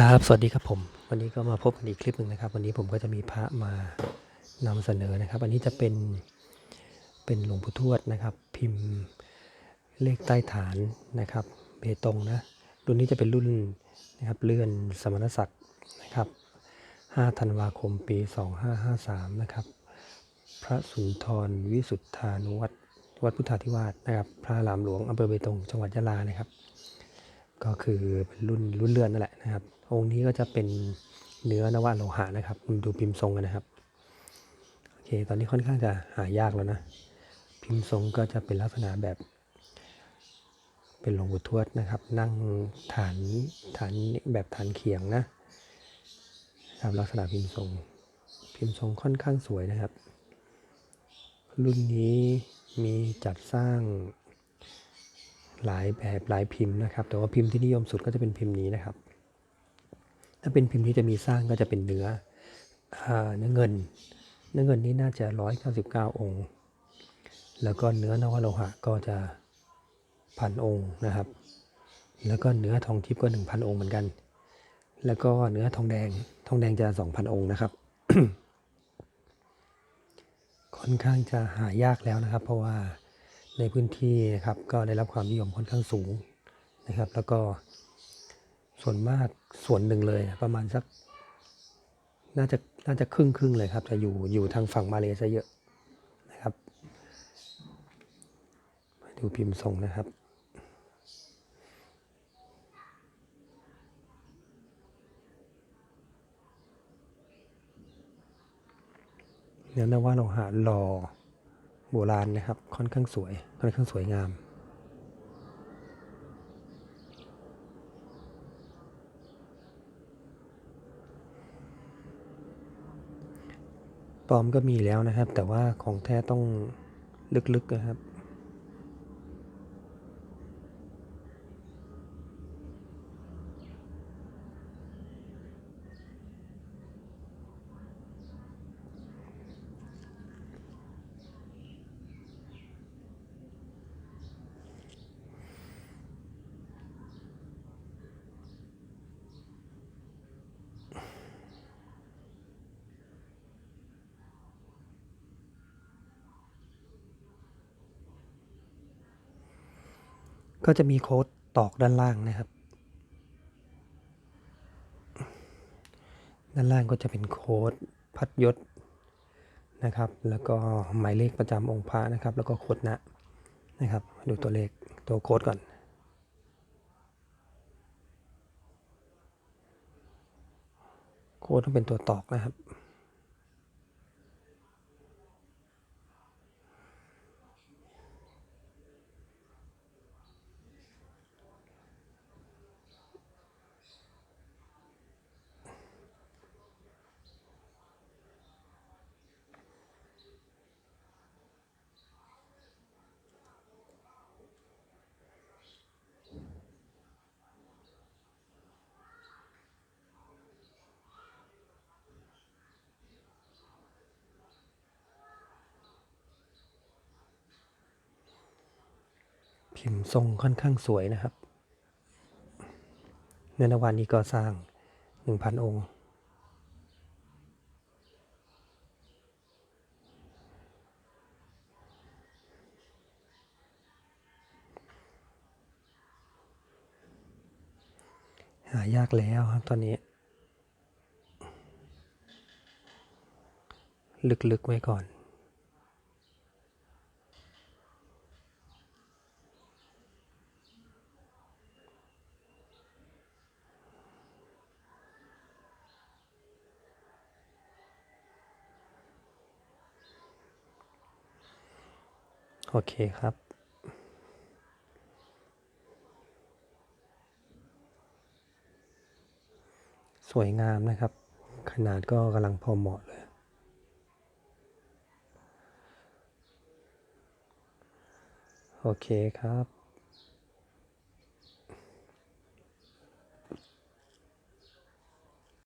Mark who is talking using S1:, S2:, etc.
S1: ครับ สวัสดีครับผม วันนี้ก็มาพบกันอีกคลิปหนึ่งนะครับ วันนี้ผมก็จะมีพระมานำเสนอนะครับ อันนี้จะเป็นเป็นหลวงปู่ทวดนะครับ พิมพ์เลขใต้ฐานนะครับเบตงนะ รุ่นนี้จะเป็นรุ่นนะครับเลื่อนสมณศักดิ์นะครับ 5 ธันวาคมปี 2553 นะครับ พระสุนทรวิสุทธานุวัตรวัดพุทธาธิวาสนะครับ พระหลามหลวงอำเภอเบตง จังหวัดยะลานะครับ ก็คือเป็นรุ่นรุ่นเลือนนั่นแหละนะครับ องค์นี้ก็จะเป็นเนื้อนวโลหะนะครับดูพิมพ์ทรงกันนะครับโอเคตอนนี้ค่อนข้างจะหายากแล้วนะ พิมพ์ทรงก็จะเป็นลักษณะแบบ เป็นหลวงปู่ทวดนะครับ นั่งฐานฐานแบบฐานเขียงนะครับลักษณะพิมพ์ทรง พิมพ์ทรงค่อนข้างสวยนะครับ รุ่นนี้มีจัดสร้าง หลายแบบหลายพิมพ์นะครับ แต่ว่าพิมพ์ที่นิยมสุดก็จะเป็นพิมพ์นี้นะครับ ถ้าเป็นพิมพ์ที่จะมีสร้างก็จะเป็นเนื้อเนื้อเงิน เนื้อเงินนี้น่าจะ 199 องค์ แล้วก็เนื้อนวโลหะก็จะพันองค์นะครับ แล้วก็เนื้อทองทิพย์ก็ 1,000 องค์เหมือนกัน แล้วก็เนื้อทองแดง ทองแดงจะ 2,000 องค์นะครับ ค่อนข้างจะหายากแล้วนะครับ เพราะว่า ในพื้นที่นะครับก็ได้รับความนิยมค่อนข้างสูงนะครับ แล้วก็ส่วนมากส่วนหนึ่งเลยประมาณสักน่าจะน่าจะครึ่งครึ่งเลยครับจะอยู่อยู่ทางฝั่งมาเลซะเยอะนะครับมาดูพิมพ์ทรงนะครับเนื้อนวาโลหะหล่อ โบราณนะครับ ค่อนข้างสวย ค่อนข้างสวยงาม ปลอมก็มีแล้วนะครับ แต่ว่าของแท้ต้องลึกๆนะครับ ก็จะมีโค้ดตอกด้านล่างนะครับ ด้านล่างก็จะเป็นโค้ดพัดยศนะครับ แล้วก็หมายเลขประจำองค์พระนะครับ แล้วก็โค้ดนะนะครับ ดูตัวเลขตัวโค้ดก่อนโค้ดต้องเป็นตัวตอกนะครับ พิมพ์ทรงค่อนข้างสวยนะครับเนื้อนวานนี้ก็สร้าง 1,000 องค์ หายากแล้วครับตอนนี้ ลึกๆไว้ก่อน โอเคครับ สวยงามนะครับ ขนาดก็กำลังพอเหมาะเลย โอเคครับ